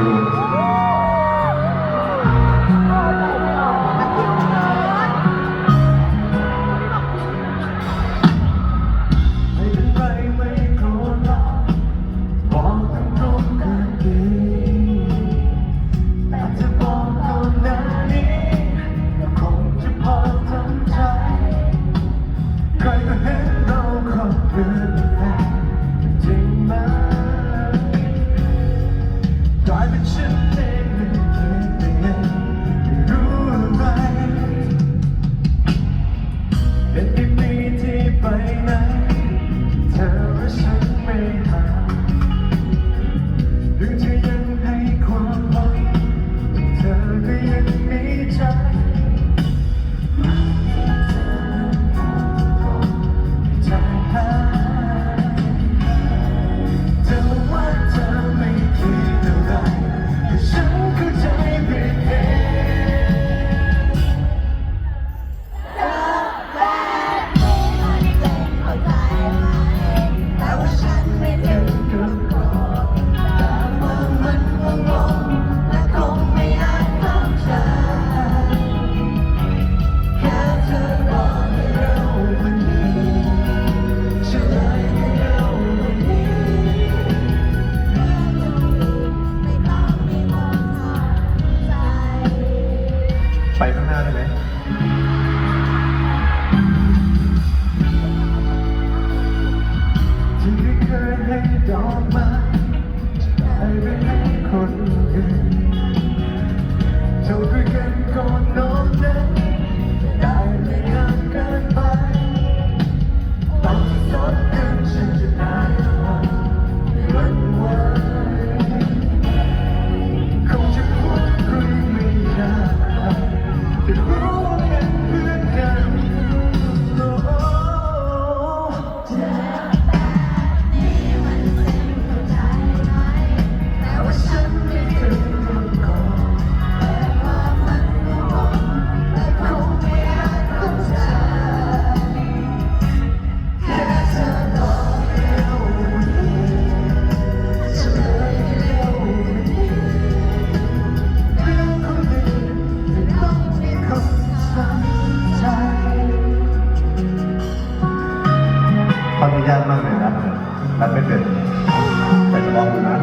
Lucas. ไปข้างหน้าได้ไหมที่เคยให้ดอกไม้ไปให้คนอื่น ยากมากเลยนะรับไม่เป็นแต่จะลองดูนะ